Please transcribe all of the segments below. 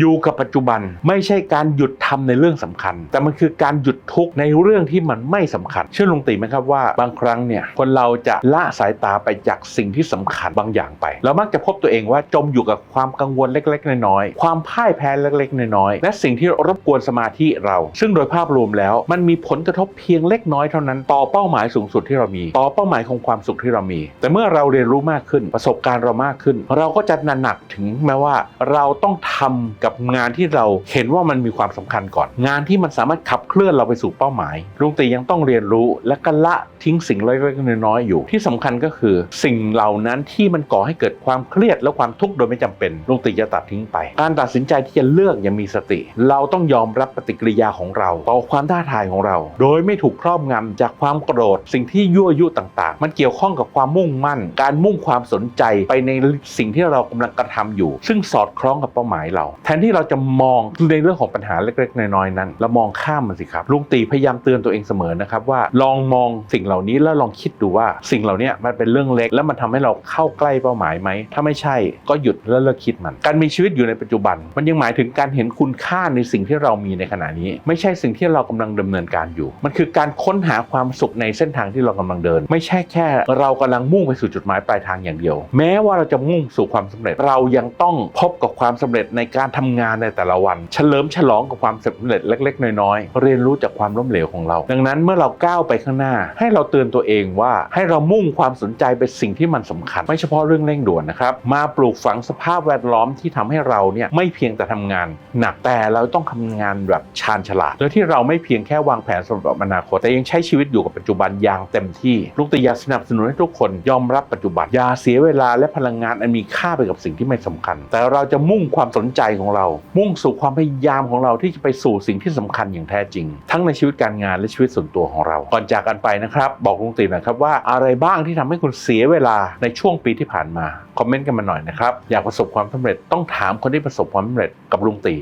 อยู่กับปัจจุบันไม่ใช่การหยุดทำในเรื่องสำคัญ แต่มันคือการหยุดทุกในเรื่องที่มันไม่สำคัญ เชื่อลุงตีไหมครับว่าบางครั้งเนี่ยคนเราจะละสายตาไปจากสิ่งที่สำคัญบางอย่างไป เรามักจะพบตัวเองว่าจมอยู่กับความกังวลเล็ก ๆ น้อยๆความพ่ายแพ้เล็ก ๆ น้อยๆและสิ่งที่รบกวนสมาธิเรา ซึ่งโดยภาพรวมแล้วมันมีผลกระทบเพียงเล็กน้อยเท่านั้น ต่อเป้าหมายสูงสุดที่เรามี ต่อเป้าหมายของความสุขที่เรามี แต่เมื่อเราเรียนรู้มากขึ้นประสบการณ์เรามากขึ้น เราก็จะหนักถึงแม้ว่าเราต้องทำกับงานที่เราเห็นว่ามันมีความสำคัญก่อน งานที่มันสามารถขับเคลื่อนเราไปสู่เป้าหมายลุงตียังต้องเรียนรู้และก็ละทิ้งสิ่งเล็กๆน้อยๆอยู่ ที่สำคัญก็คือ สิ่งเหล่านั้นที่มันก่อให้เกิดความเครียดและความทุกข์โดยไม่จำเป็นลุงตีจะตัดทิ้งไป การตัดสินใจที่จะเลือกอย่างมีสติ เราต้องยอมรับปฏิกิริยาของเราต่อความท้าทายของเรา โดยไม่ถูกครอบงำจากความโกรธ สิ่งที่ยั่วยุต่างๆ มันเกี่ยวข้องกับความมุ่งมั่น การมุ่งความสนใจไปในสิ่งที่เรากำลังกระทำอยู่ ซึ่งสอดคล้องกับเป้าหมายเราแทนที่เราจะมองในเรื่องของปัญหาเล็ก ๆ น้อยๆนั้นเรามองข้ามมันสิครับลุงตีพยายามเตือนตัวเองเสมอนะครับว่าลองมองสิ่งเหล่านี้แล้วลองคิดดูว่าสิ่งเหล่านี้มันเป็นเรื่องเล็ก แล้วมันทำให้เราเข้าใกล้เป้าหมายไหมถ้าไม่ใช่ก็หยุดแล้วเลิกคิดมัน การมีชีวิตอยู่ในปัจจุบัน มันยังหมายถึงการเห็นคุณค่าในสิ่งที่เรามีในขณะนี้ ไม่ใช่สิ่งที่เรากำลังดำเนินการอยู่ มันคือการค้นหาความสุขในเส้นทางที่เรากำลังเดิน ไม่ใช่แค่ เรากำลังมุ่งไปสู่จุดหมายปลายทางอย่างเดียว แม้ว่าเราจะมุ่งสู่ความสำเร็จเรายังต้องพบกับความสำเร็จในการททำงานในแต่ละวัน เฉลิมฉลองกับความสำเร็จเล็ก ๆ น้อยๆเรียนรู้จากความล้มเหลวของเรา ดังนั้นเมื่อเราก้าวไปข้างหน้า ให้เราเตือนตัวเองว่าให้เรามุ่งความสนใจไปสิ่งที่มันสำคัญ ไม่เฉพาะเรื่องเร่งด่วนนะครับมาปลูกฝังสภาพแวดล้อมที่ทำให้เราเนี่ยไม่เพียงแต่ทำงาน หนักแต่เราต้องทำงานแบบชาญฉลาดโดยที่เราไม่เพียงแค่วางแผนสำหรับอนาคตแต่ยังใช้ชีวิตอยู่กับปัจจุบันอย่างเต็มที่ลูกตยาสนับสนุนให้ทุกคนยอมรับปัจจุบันอย่าเสียเวลาและพลังงานอันมีค่าไปกับสิ่งที่ไม่สำคัญ แต่เราจะมุ่งความสนใจของเรา มุ่งสู่ความพยายามของเราที่จะไปสู่สิ่งที่สำคัญอย่างแท้จริง ทั้งในชีวิตการงานและชีวิตส่วนตัวของเรา ก่อนจากกันไปนะครับ บอกลุงตีหนะครับว่าอะไรบ้างที่ทำให้คุณเสียเวลาในช่วงปีที่ผ่านมาคอมเมนต์กันมาหน่อยนะครับอยากประสบความสำเร็จต้องถามคนที่ประสบความสำเร็จกับลุงตี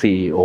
CEO